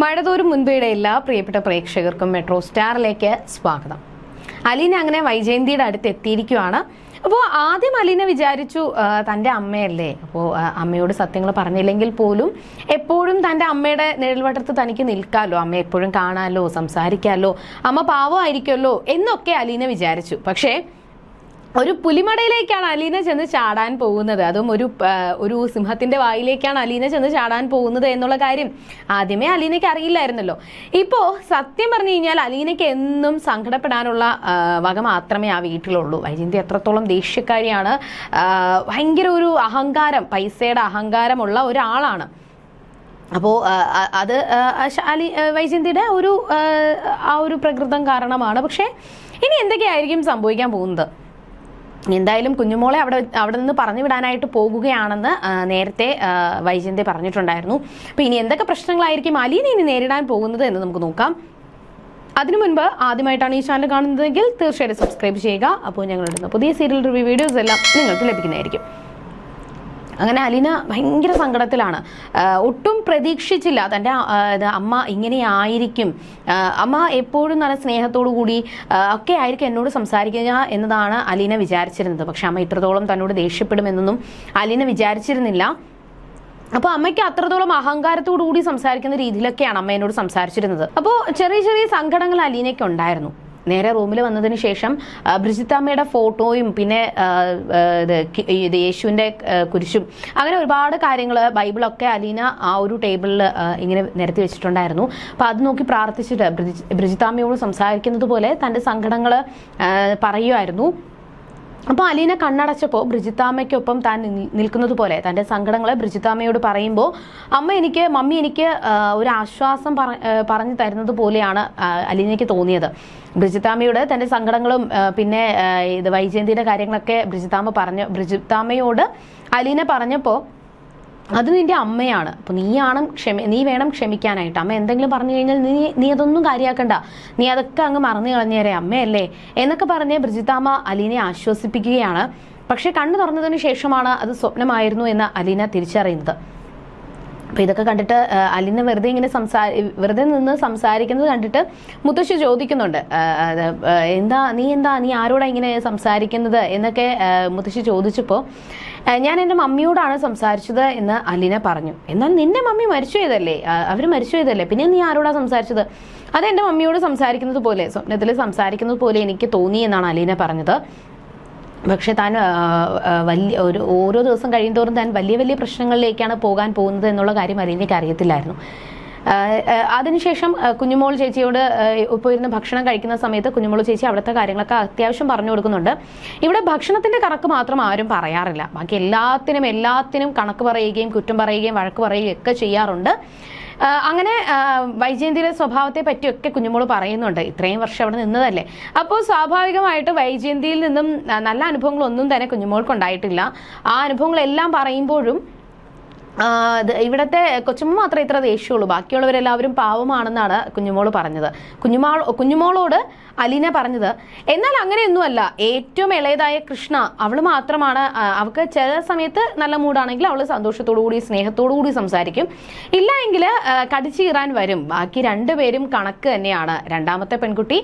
മഴതോറും മുൻപേയുടെ എല്ലാ പ്രിയപ്പെട്ട പ്രേക്ഷകർക്കും മെട്രോ സ്റ്റാറിലേക്ക് സ്വാഗതം. അലീന അങ്ങനെ വൈജയന്തിയുടെ അടുത്ത് എത്തിയിരിക്കുവാണ് അപ്പോൾ ആദ്യം അലീന വിചാരിച്ചു തന്റെ അമ്മയല്ലേ? അപ്പോൾ അമ്മയോട് സത്യങ്ങൾ പറഞ്ഞില്ലെങ്കിൽ പോലും എപ്പോഴും തന്റെ അമ്മയുടെ നിഴൽവട്ടത്ത് തനിക്ക് നിൽക്കാമല്ലോ അമ്മ എപ്പോഴും കാണാമല്ലോ സംസാരിക്കാമല്ലോ അമ്മ പാവമായിരിക്കുമല്ലോ എന്നൊക്കെ അലീന വിചാരിച്ചു. പക്ഷേ ഒരു പുലിമടയിലേക്കാണ് അലീന ചെന്ന് ചാടാൻ പോകുന്നത്. അതും ഒരു ഒരു സിംഹത്തിന്റെ വായിലേക്കാണ് അലീന ചെന്ന് ചാടാൻ പോകുന്നത് എന്നുള്ള കാര്യം ആദ്യമേ അലീനയ്ക്ക് അറിയില്ലായിരുന്നല്ലോ. ഇപ്പോ സത്യം പറഞ്ഞു കഴിഞ്ഞാൽ അലീനയ്ക്ക് എന്നും സങ്കടപ്പെടാനുള്ള വക മാത്രമേ ആ വീട്ടിലുള്ളൂ. വൈജയന്തി എത്രത്തോളം ദേഷ്യക്കാരിയാണ്. ഭയങ്കര ഒരു അഹങ്കാരം പൈസയുടെ അഹങ്കാരമുള്ള ഒരാളാണ്. അപ്പോൾ അത് അലി വൈജയന്തിയുടെ ഒരു ആ ഒരു പ്രകൃതം കാരണമാണ്. പക്ഷേ ഇനി എന്തൊക്കെയായിരിക്കും സംഭവിക്കാൻ പോകുന്നത്? എന്തായാലും കുഞ്ഞുമോളെ അവിടെ അവിടെ നിന്ന് പറഞ്ഞു വിടാനായിട്ട് പോകുകയാണെന്ന് നേരത്തെ വൈജന്തി പറഞ്ഞിട്ടുണ്ടായിരുന്നു. അപ്പോൾ ഇനി എന്തൊക്കെ പ്രശ്നങ്ങളായിരിക്കും അലീന ഇനി നേരിടാൻ പോകുന്നത് എന്ന് നമുക്ക് നോക്കാം. അതിനു മുൻപ് ആദ്യമായിട്ടാണ് ഈ ചാനൽ കാണുന്നതെങ്കിൽ തീർച്ചയായിട്ടും സബ്സ്ക്രൈബ് ചെയ്യുക. അപ്പോൾ ഞങ്ങളിടുന്ന പുതിയ സീരിയൽ റിവ്യൂ വീഡിയോസ് എല്ലാം നിങ്ങൾക്ക് ലഭിക്കുന്നതായിരിക്കും. അങ്ങനെ അലീന ഭയങ്കര സങ്കടത്തിലാണ്. ഒട്ടും പ്രതീക്ഷിച്ചില്ല തന്റെ അമ്മ ഇങ്ങനെയായിരിക്കും. അമ്മ എപ്പോഴും നല്ല സ്നേഹത്തോടു കൂടി ഒക്കെ ആയിരിക്കും എന്നോട് സംസാരിക്കുക എന്നതാണ് അലീന വിചാരിച്ചിരുന്നത്. പക്ഷെ അമ്മ ഇത്രത്തോളം തന്നോട് ദേഷ്യപ്പെടുമെന്നൊന്നും അലീന വിചാരിച്ചിരുന്നില്ല. അപ്പോൾ അമ്മയ്ക്ക് അത്രത്തോളം അഹങ്കാരത്തോടു കൂടി സംസാരിക്കുന്ന രീതിയിലൊക്കെയാണ് അമ്മ എന്നോട് സംസാരിച്ചിരുന്നത്. അപ്പോൾ ചെറിയ ചെറിയ സങ്കടങ്ങൾ അലീനയ്ക്ക് ഉണ്ടായിരുന്നു. നേരെ റൂമിൽ വന്നതിന് ശേഷം ബ്രിജിത്താമ്മയുടെ ഫോട്ടോയും പിന്നെ ഇത് യേശുവിന്റെ കുരിശും അങ്ങനെ ഒരുപാട് കാര്യങ്ങൾ ബൈബിളൊക്കെ അലീന ആ ഒരു ടേബിളിൽ ഇങ്ങനെ നിരത്തി വെച്ചിട്ടുണ്ടായിരുന്നു. അപ്പം അത് നോക്കി പ്രാർത്ഥിച്ചിട്ട് ബ്രിജി ബ്രിജിത്താമ്മയോട് സംസാരിക്കുന്നത് പോലെ തന്റെ സങ്കടങ്ങൾ പറയുമായിരുന്നു അപ്പോൾ അലീന കണ്ണടച്ചപ്പോൾ ബ്രിജിത്താമ്മയ്ക്കൊപ്പം താൻ നിൽ- നിൽക്കുന്നത് പോലെ തന്റെ സങ്കടങ്ങളെ ബ്രിജിത്താമ്മയോട് പറയുമ്പോൾ അമ്മ എനിക്ക് മമ്മി എനിക്ക് ഒരു ആശ്വാസം പറ പറഞ്ഞു തരുന്നത് പോലെയാണ് അലീനയ്ക്ക് തോന്നിയത്. ബ്രിജിത്താമ്മയോട് തന്റെ സങ്കടങ്ങളും പിന്നെ ഇത് വൈജയന്തിയുടെ കാര്യങ്ങളൊക്കെ ബ്രിജിത്താമ്മ പറഞ്ഞു ബ്രിജിത്താമ്മയോട് അലീന പറഞ്ഞപ്പോൾ അത് നിന്റെ അമ്മയാണ്. അപ്പോൾ നീയാണ് ക്ഷമ നീ വേണം ക്ഷമിക്കാനായിട്ട്. അമ്മ എന്തെങ്കിലും പറഞ്ഞു കഴിഞ്ഞാൽ നീ നീ അതൊന്നും കാര്യമാക്കണ്ട നീ അതൊക്കെ അങ്ങ് മറന്നു കളഞ്ഞേരെ അമ്മയല്ലേ? എന്നൊക്കെ പറഞ്ഞ് ബ്രിജിതാമ്മ അലീനെ ആശ്വസിപ്പിക്കുകയാണ്. പക്ഷെ കണ്ണു തുറന്നതിന് ശേഷമാണ് അത് സ്വപ്നമായിരുന്നു എന്ന് അലീന തിരിച്ചറിയുന്നത്. അപ്പോൾ ഇതൊക്കെ കണ്ടിട്ട് അലിന് വെറുതെ ഇങ്ങനെ സംസാ വെറുതെ നിന്ന് സംസാരിക്കുന്നത് കണ്ടിട്ട് മുത്തശ്ശി ചോദിക്കുന്നുണ്ട്. എന്താ നീ എന്താ നീ ആരോടാ ഇങ്ങനെ സംസാരിക്കുന്നത് എന്നൊക്കെ മുത്തശ്ശി ചോദിച്ചപ്പോൾ ഞാൻ എന്റെ മമ്മിയോടാണ് സംസാരിച്ചത് എന്ന് അലീന പറഞ്ഞു. എന്നാൽ നിന്റെ മമ്മി മരിച്ചു പോയതല്ലേ? അവർ മരിച്ചു പോയതല്ലേ? പിന്നെ നീ ആരോടാ സംസാരിച്ചത്? അത് എന്റെ മമ്മിയോട് സംസാരിക്കുന്നത് പോലെ സ്വപ്നത്തിൽ സംസാരിക്കുന്നത് പോലെ എനിക്ക് തോന്നി എന്നാണ് അലീന പറഞ്ഞത്. പക്ഷെ താൻ വലിയ ഒരു ഓരോ ദിവസം കഴിയുന്തോറും താൻ വലിയ വലിയ പ്രശ്നങ്ങളിലേക്കാണ് പോകാൻ പോകുന്നത് എന്നുള്ള കാര്യം അലീനയ്ക്ക് അറിയത്തില്ലായിരുന്നു അതിനുശേഷം കുഞ്ഞുമോൾ ചേച്ചിയോട് ഇപ്പോൾ ഇരുന്ന് ഭക്ഷണം കഴിക്കുന്ന സമയത്ത് കുഞ്ഞുമോൾ ചേച്ചി അവിടുത്തെ കാര്യങ്ങളൊക്കെ അത്യാവശ്യം പറഞ്ഞു കൊടുക്കുന്നുണ്ട്. ഇവിടെ ഭക്ഷണത്തിന്റെ കണക്ക് മാത്രം ആരും പറയാറില്ല. ബാക്കി എല്ലാത്തിനും എല്ലാത്തിനും കണക്ക് പറയുകയും കുറ്റം പറയുകയും വഴക്ക് പറയുകയും ഒക്കെ ചെയ്യാറുണ്ട്. അങ്ങനെ വൈജയന്തിയുടെ സ്വഭാവത്തെ പറ്റിയൊക്കെ കുഞ്ഞുമോൾ പറയുന്നുണ്ട്. ഇത്രയും വർഷം അവിടെ നിന്നതല്ലേ. അപ്പോൾ സ്വാഭാവികമായിട്ട് വൈജയന്തിയിൽ നിന്നും നല്ല അനുഭവങ്ങളൊന്നും തന്നെ കുഞ്ഞുമോൾക്ക് ഉണ്ടായിട്ടില്ല ആ അനുഭവങ്ങളെല്ലാം പറയുമ്പോഴും ഇവിടുത്തെ കൊച്ചുമ്മ മാത്രമേ ഇത്ര ദേഷ്യമുള്ളൂ ബാക്കിയുള്ളവരെല്ലാവരും പാവമാണെന്നാണ് കുഞ്ഞുമോൾ പറഞ്ഞത്. കുഞ്ഞുമോൾ കുഞ്ഞുമോളോട് അലീന പറഞ്ഞത് എന്നാൽ അങ്ങനെയൊന്നുമല്ല. ഏറ്റവും ഇളയതായ കൃഷ്ണ അവൾ മാത്രമാണ് അവൾക്ക് ചില സമയത്ത് നല്ല മൂടാണെങ്കിൽ അവൾ സന്തോഷത്തോടു കൂടി സ്നേഹത്തോടു കൂടി സംസാരിക്കും. ഇല്ല എങ്കിൽ കടിച്ചു കീറാൻ വരും. ബാക്കി രണ്ടുപേരും കണക്ക് തന്നെയാണ്. രണ്ടാമത്തെ പെൺകുട്ടി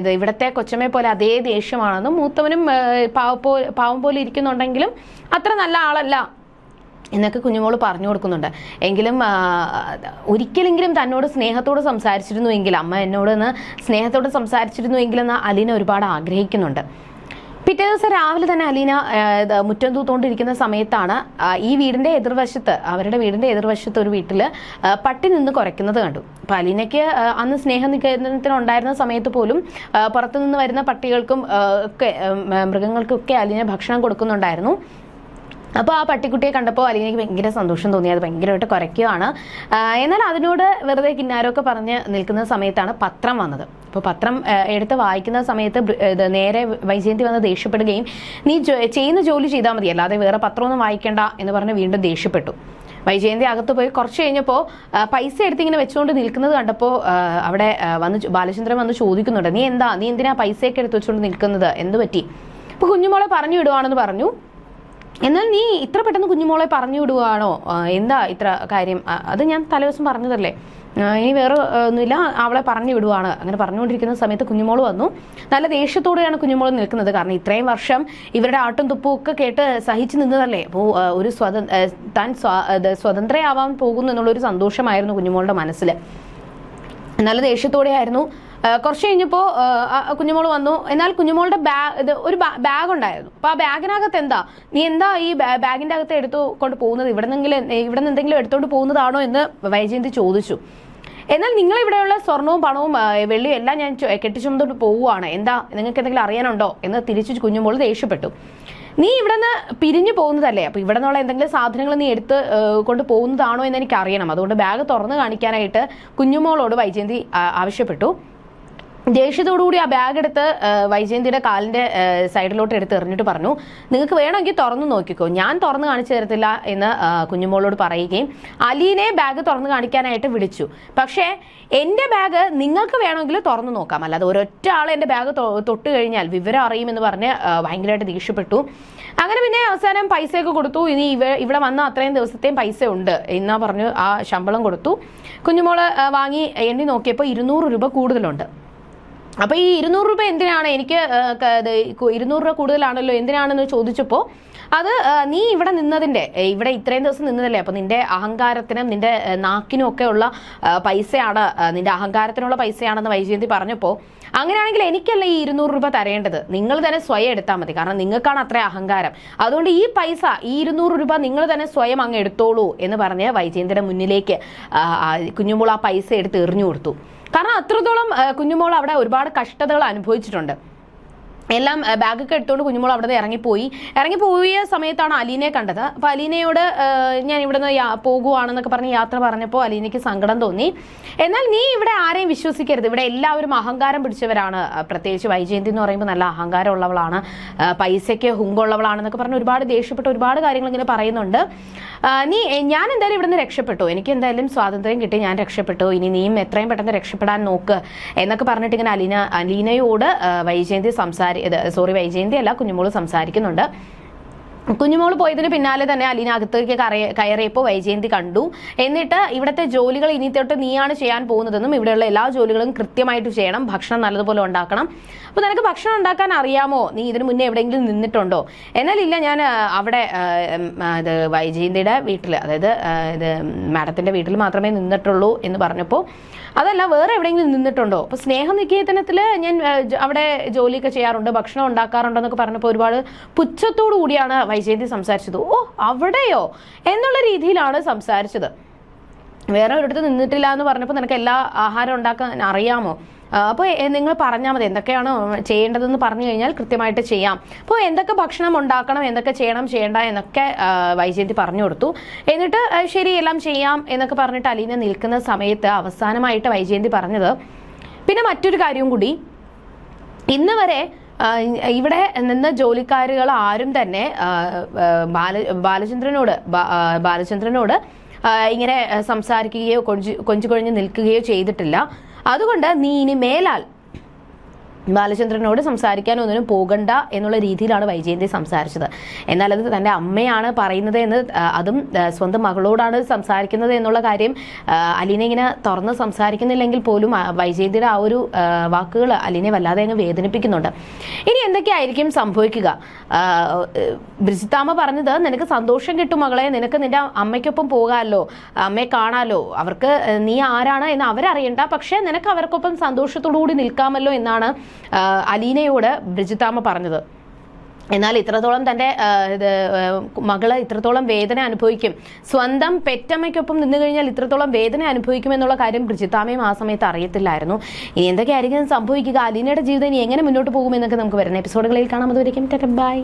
ഇത് ഇവിടത്തെ കൊച്ചമ്മയെ പോലെ അതേ ദേഷ്യമാണെന്നും മൂത്തവനും പാവം പോലെ ഇരിക്കുന്നുണ്ടെങ്കിലും അത്ര നല്ല ആളല്ല. എന്നൊക്കെ കുഞ്ഞുമോൾ പറഞ്ഞു കൊടുക്കുന്നുണ്ട്. എങ്കിലും ഒരിക്കലെങ്കിലും തന്നോട് സ്നേഹത്തോട് സംസാരിച്ചിരുന്നുവെങ്കിൽ അമ്മ എന്നോട് ഒന്ന് സ്നേഹത്തോട് സംസാരിച്ചിരുന്നുവെങ്കിലെന്ന് അലീന ഒരുപാട് ആഗ്രഹിക്കുന്നുണ്ട്. പിറ്റേ ദിവസം രാവിലെ തന്നെ അലീന മുറ്റം തൂത്തുകൊണ്ടിരിക്കുന്ന സമയത്താണ് ഈ വീടിന്റെ എതിർവശത്ത് അവരുടെ വീടിന്റെ എതിർവശത്ത് ഒരു വീട്ടിൽ പട്ടി നിന്ന് കുറയ്ക്കുന്നത് കണ്ടു. അപ്പം അലീനയ്ക്ക് അന്ന് സ്നേഹ ഉണ്ടായിരുന്ന സമയത്ത് പോലും പുറത്തുനിന്ന് വരുന്ന പട്ടികൾക്കും ഒക്കെ മൃഗങ്ങൾക്കൊക്കെ അലീന ഭക്ഷണം കൊടുക്കുന്നുണ്ടായിരുന്നു. അപ്പോൾ ആ പട്ടിക്കുട്ടിയെ കണ്ടപ്പോൾ അല്ലെങ്കിൽ എനിക്ക് ഭയങ്കര സന്തോഷം തോന്നി. അത് ഭയങ്കരമായിട്ട് കുറയ്ക്കുകയാണ്. എന്നാൽ അതിനോട് വെറുതെ കിന്നാരമൊക്കെ പറഞ്ഞ് നിൽക്കുന്ന സമയത്താണ് പത്രം വന്നത്. അപ്പോൾ പത്രം എടുത്ത് വായിക്കുന്ന സമയത്ത് നേരെ വൈജയന്തി വന്ന് ദേഷ്യപ്പെടുകയും നീ ചെയ്യുന്ന ജോലി ചെയ്താൽ മതി. അല്ലാതെ വേറെ പത്രമൊന്നും വായിക്കേണ്ട എന്ന് പറഞ്ഞ് വീണ്ടും ദേഷ്യപ്പെട്ടു. വൈജയന്തി അകത്ത് പോയി കുറച്ച് കഴിഞ്ഞപ്പോൾ പൈസ എടുത്ത് ഇങ്ങനെ വെച്ചുകൊണ്ട് നിൽക്കുന്നത് കണ്ടപ്പോൾ അവിടെ വന്ന് ബാലചന്ദ്രൻ വന്ന് ചോദിക്കുന്നുണ്ട്. നീ എന്താ? നീ എന്തിനാ പൈസയൊക്കെ എടുത്ത് വെച്ചുകൊണ്ട് നിൽക്കുന്നത്? എന്ത് പറ്റി? അപ്പോൾ കുഞ്ഞുമോളെ പറഞ്ഞു വിടുവാണെന്ന് പറഞ്ഞു. എന്നാൽ നീ ഇത്ര പെട്ടെന്ന് കുഞ്ഞുമോളെ പറഞ്ഞു വിടുവാണോ? എന്താ ഇത്ര കാര്യം? അത് ഞാൻ തലേദിവസം പറഞ്ഞതല്ലേ. ഇനി വേറെ ഒന്നുമില്ല. അവളെ പറഞ്ഞു വിടുവാണ്. അങ്ങനെ പറഞ്ഞുകൊണ്ടിരിക്കുന്ന സമയത്ത് കുഞ്ഞുമോൾ വന്നു. നല്ല ദേഷ്യത്തോടെയാണ് കുഞ്ഞുമോൾ നിൽക്കുന്നത്. കാരണം ഇത്രയും വർഷം ഇവരുടെ ആട്ടും തുപ്പും ഒക്കെ കേട്ട് സഹിച്ചു നിന്നതല്ലേ. അപ്പോൾ ഒരു സ്വത താൻ സ്വാ- സ്വതന്ത്രയാവാൻ പോകുന്നു എന്നുള്ളൊരു സന്തോഷമായിരുന്നു കുഞ്ഞുമോളുടെ മനസ്സിൽ നല്ല ദേഷ്യത്തോടെയായിരുന്നു കുറച്ച് കഴിഞ്ഞപ്പോൾ കുഞ്ഞുമോൾ വന്നു. എന്നാൽ കുഞ്ഞുമോളുടെ ബാഗ് ഒരു ബാഗ് ഉണ്ടായിരുന്നു അപ്പോൾ ആ ബാഗിനകത്ത് എന്താ? നീ എന്താ ഈ ബാഗിന്റെ അകത്ത് എടുത്തു കൊണ്ട് പോകുന്നത്? ഇവിടെ നിന്നെങ്കിലും ഇവിടെ നിന്ന് എന്തെങ്കിലും എടുത്തോണ്ട് പോകുന്നതാണോ എന്ന് വൈജയന്തി ചോദിച്ചു. എന്നാൽ നിങ്ങൾ ഇവിടെയുള്ള സ്വർണവും പണവും വെള്ളിയും എല്ലാം ഞാൻ കെട്ടി കെട്ടിച്ചുമന്നോട്ട് പോവുകയാണ്. എന്താ? നിങ്ങൾക്ക് എന്തെങ്കിലും അറിയാനുണ്ടോ? എന്ന് തിരിച്ചു കുഞ്ഞുമോൾ ദേഷ്യപ്പെട്ടു. നീ ഇവിടെ നിന്ന് പിരിഞ്ഞു പോകുന്നതല്ലേ? അപ്പൊ ഇവിടെ നിന്നുള്ള എന്തെങ്കിലും സാധനങ്ങൾ നീ എടുത്ത് കൊണ്ട് പോകുന്നതാണോ എന്ന് എനിക്ക് അറിയണം അതുകൊണ്ട് ബാഗ് തുറന്ന് കാണിക്കാനായിട്ട് കുഞ്ഞുമോളോട് വൈജയന്തി ആവശ്യപ്പെട്ടു. ദേഷ്യത്തോടുകൂടി ആ ബാഗ് എടുത്ത് വൈജയന്തിയുടെ കാലിന്റെ സൈഡിലോട്ട് എടുത്ത് എറിഞ്ഞിട്ട് പറഞ്ഞു നിങ്ങൾക്ക് വേണമെങ്കിൽ തുറന്നു നോക്കിക്കോ. ഞാൻ തുറന്നു കാണിച്ചു തരത്തില്ല എന്ന് കുഞ്ഞുമോളോട് പറയുകയും അലീനെ ബാഗ് തുറന്നു കാണിക്കാനായിട്ട് വിളിച്ചു. പക്ഷേ എന്റെ ബാഗ് നിങ്ങൾക്ക് വേണമെങ്കിൽ തുറന്നു നോക്കാം. അല്ലാതെ ഒരൊറ്റ ആൾ എന്റെ ബാഗ് തൊട്ട് കഴിഞ്ഞാൽ വിവരം അറിയുമെന്ന് പറഞ്ഞ് ഭയങ്കരമായിട്ട് ദേഷ്യപ്പെട്ടു. അങ്ങനെ പിന്നെ അവസാനം പൈസയൊക്കെ കൊടുത്തു. ഇനി ഇവ ഇവിടെ വന്ന അത്രയും ദിവസത്തെയും പൈസ ഉണ്ട് എന്നാ പറഞ്ഞു ആ ശമ്പളം കൊടുത്തു. കുഞ്ഞുമോൾ വാങ്ങി എണ്ണി നോക്കിയപ്പോൾ ഇരുന്നൂറ് രൂപ കൂടുതലുണ്ട്. അപ്പൊ ഈ ഇരുന്നൂറ് രൂപ എന്തിനാണ്? എനിക്ക് ഇരുന്നൂറ് രൂപ കൂടുതലാണല്ലോ എന്തിനാണെന്ന് ചോദിച്ചപ്പോൾ അത് നീ ഇവിടെ നിന്നതിന്റെ ഇവിടെ ഇത്രയും ദിവസം നിന്നതല്ലേ? അപ്പോൾ നിന്റെ അഹങ്കാരത്തിനും നിന്റെ നാക്കിനും ഒക്കെ ഉള്ള പൈസയാണ് നിന്റെ അഹങ്കാരത്തിനുള്ള പൈസയാണെന്ന് വൈജയന്തി പറഞ്ഞപ്പോൾ അങ്ങനെയാണെങ്കിൽ എനിക്കല്ല ഈ ഇരുന്നൂറ് രൂപ തരേണ്ടത്? നിങ്ങൾ തന്നെ സ്വയം എടുത്താൽ മതി. കാരണം നിങ്ങൾക്കാണ് അത്ര അഹങ്കാരം. അതുകൊണ്ട് ഈ പൈസ ഈ ഇരുന്നൂറ് രൂപ നിങ്ങൾ തന്നെ സ്വയം അങ്ങ് എടുത്തോളൂ എന്ന് പറഞ്ഞ് വൈജയന്തിയുടെ മുന്നിലേക്ക് ആ, ആ പൈസ എടുത്ത് എറിഞ്ഞു കൊടുത്തു. കാരണം അത്രത്തോളം കുഞ്ഞുമോൾ അവിടെ ഒരുപാട് കഷ്ടതകൾ അനുഭവിച്ചിട്ടുണ്ട്. എല്ലാം ബാഗ് ബാഗൊക്കെ എടുത്തുകൊണ്ട് കുഞ്ഞുമോൾ അവിടെ നിന്ന് ഇറങ്ങിപ്പോയി. ഇറങ്ങിപ്പോയ സമയത്താണ് അലീനയെ കണ്ടത്. അപ്പൊ അലീനയോട് ഞാൻ ഇവിടെ നിന്ന് പോകുവാണെന്നൊക്കെ പറഞ്ഞ് യാത്ര പറഞ്ഞപ്പോൾ അലീനയ്ക്ക് സങ്കടം തോന്നി. എന്നാൽ നീ ഇവിടെ ആരെയും വിശ്വസിക്കരുത്. ഇവിടെ എല്ലാവരും അഹങ്കാരം പിടിച്ചവരാണ്. പ്രത്യേകിച്ച് വൈജയന്തി എന്ന് പറയുമ്പോൾ നല്ല അഹങ്കാരം ഉള്ളവളാണ് പൈസയ്ക്ക് ഹുങ്കുള്ളവളാണെന്നൊക്കെ പറഞ്ഞ് ഒരുപാട് ദേഷ്യപ്പെട്ട് ഒരുപാട് കാര്യങ്ങൾ ഇങ്ങനെ പറയുന്നുണ്ട് നീ ഞാൻ എന്തായാലും ഇവിടുന്ന് രക്ഷപ്പെട്ടു. എനിക്ക് എന്തായാലും സ്വാതന്ത്ര്യം കിട്ടി. ഞാൻ രക്ഷപ്പെട്ടു. ഇനി നീയും എത്രയും പെട്ടെന്ന് രക്ഷപ്പെടാൻ നോക്ക് എന്നൊക്കെ പറഞ്ഞിട്ട് ഇങ്ങനെ അലീന അലീനയോട് വൈജയന്തി സംസാരി സോറി വൈജയന്തി അല്ല കുഞ്ഞുമോൾ സംസാരിക്കുന്നുണ്ട്. കുഞ്ഞുമോൾ പോയതിന് പിന്നാലെ തന്നെ അലീന അകത്തേക്ക് കയറിയപ്പോൾ വൈജയന്തി കണ്ടു. എന്നിട്ട് ഇവിടുത്തെ ജോലികൾ ഇനി തൊട്ട് നീയാണ് ചെയ്യാൻ പോകുന്നതെന്നും ഇവിടെയുള്ള എല്ലാ ജോലികളും കൃത്യമായിട്ട് ചെയ്യണം ഭക്ഷണം നല്ലതുപോലെ ഉണ്ടാക്കണം. അപ്പോൾ നിനക്ക് ഭക്ഷണം ഉണ്ടാക്കാൻ അറിയാമോ? നീ ഇതിനു മുന്നേ എവിടെയെങ്കിലും നിന്നിട്ടുണ്ടോ? എന്നാലില്ല ഞാൻ അവിടെ ഇത് വൈജയന്തിയുടെ വീട്ടിൽ അതായത് ഇത് മാഡത്തിന്റെ വീട്ടിൽ മാത്രമേ നിന്നിട്ടുള്ളൂ എന്ന് പറഞ്ഞപ്പോൾ അതല്ല വേറെ എവിടെയെങ്കിലും നിന്നിട്ടുണ്ടോ? അപ്പോൾ സ്നേഹനികേതനത്തിൽ ഞാൻ അവിടെ ജോലിയൊക്കെ ചെയ്യാറുണ്ട് ഭക്ഷണം ഉണ്ടാക്കാറുണ്ടോ എന്നൊക്കെ പറഞ്ഞപ്പോൾ ഒരുപാട് പുച്ഛത്തോടു കൂടിയാണ് വൈജയന്തി സംസാരിച്ചത്. ഓ അവിടെയോ? എന്നുള്ള രീതിയിലാണ് സംസാരിച്ചത്. വേറെ ഒരിടത്ത് നിന്നിട്ടില്ല എന്ന് പറഞ്ഞപ്പോൾ നിനക്ക് എല്ലാ ആഹാരം ഉണ്ടാക്കാൻ അറിയാമോ? അപ്പോൾ നിങ്ങൾ പറഞ്ഞാൽ മതി എന്തൊക്കെയാണ് ചെയ്യേണ്ടതെന്ന് പറഞ്ഞു കഴിഞ്ഞാൽ കൃത്യമായിട്ട് ചെയ്യാം. അപ്പോൾ എന്തൊക്കെ ഭക്ഷണം ഉണ്ടാക്കണം എന്തൊക്കെ ചെയ്യണം ചെയ്യേണ്ട എന്നൊക്കെ വൈജയന്തി പറഞ്ഞു കൊടുത്തു. എന്നിട്ട് ശരി എല്ലാം ചെയ്യാം എന്നൊക്കെ പറഞ്ഞിട്ട് അലീന നിൽക്കുന്ന സമയത്ത് അവസാനമായിട്ട് വൈജയന്തി പറഞ്ഞത്. പിന്നെ മറ്റൊരു കാര്യവും കൂടി. ഇന്ന് വരെ ഇവിടെ നിന്ന് ജോലിക്കാരുകൾ ആരും തന്നെ ബാല ബാലചന്ദ്രനോട് ബാലചന്ദ്രനോട് ഇങ്ങനെ സംസാരിക്കുകയോ കൊഞ്ചു കൊഞ്ചു കൊഴിഞ്ഞ് നിൽക്കുകയോ ചെയ്തിട്ടില്ല. അതുകൊണ്ട് നീ ഇനി മേലാൽ ബാലചന്ദ്രനോട് സംസാരിക്കാൻ ഒന്നിനും പോകണ്ട എന്നുള്ള രീതിയിലാണ് വൈജയന്തി സംസാരിച്ചത്. എന്നാൽ അത് തന്റെ അമ്മയാണ് പറയുന്നത് എന്ന് അതും സ്വന്തം മകളോടാണ് സംസാരിക്കുന്നത് എന്നുള്ള കാര്യം അലീനെ ഇങ്ങനെ തുറന്ന് സംസാരിക്കുന്നില്ലെങ്കിൽ പോലും വൈജയന്തിയുടെ ആ ഒരു വാക്കുകൾ അലീനെ വല്ലാതെ അങ്ങ് വേദനിപ്പിക്കുന്നുണ്ട്. ഇനി എന്തൊക്കെയായിരിക്കും സംഭവിക്കുക? ബ്രിജിത്താമ പറഞ്ഞത് നിനക്ക് സന്തോഷം കിട്ടും മകളെ നിനക്ക് നിന്റെ അമ്മയ്ക്കൊപ്പം പോകാമല്ലോ അമ്മയെ കാണാമല്ലോ അവർക്ക് നീ ആരാണ് എന്ന് അവരറിയണ്ട പക്ഷേ നിനക്ക് അവർക്കൊപ്പം സന്തോഷത്തോടു കൂടി നിൽക്കാമല്ലോ എന്നാണ് അലീനയോട് ബ്രിജിത്താമ്മ പറഞ്ഞത്. എന്നാൽ ഇത്രത്തോളം തന്റെ മകൾ ഇത്രത്തോളം വേദന അനുഭവിക്കും. സ്വന്തം പെറ്റമ്മയ്ക്കൊപ്പം നിന്നു കഴിഞ്ഞാൽ ഇത്രത്തോളം വേദന അനുഭവിക്കും എന്നുള്ള കാര്യം ബ്രിജിത്താമയും ആ സമയത്ത് അറിയത്തില്ലായിരുന്നു. ഇനി എന്തൊക്കെയായിരിക്കും സംഭവിക്കുക? അലീനയുടെ ജീവിതം ഇനി എങ്ങനെ മുന്നോട്ട് പോകുമെന്നൊക്കെ നമുക്ക് വരുന്ന എപ്പിസോഡുകളിൽ കാണാം. അതുവരെയും ബൈ.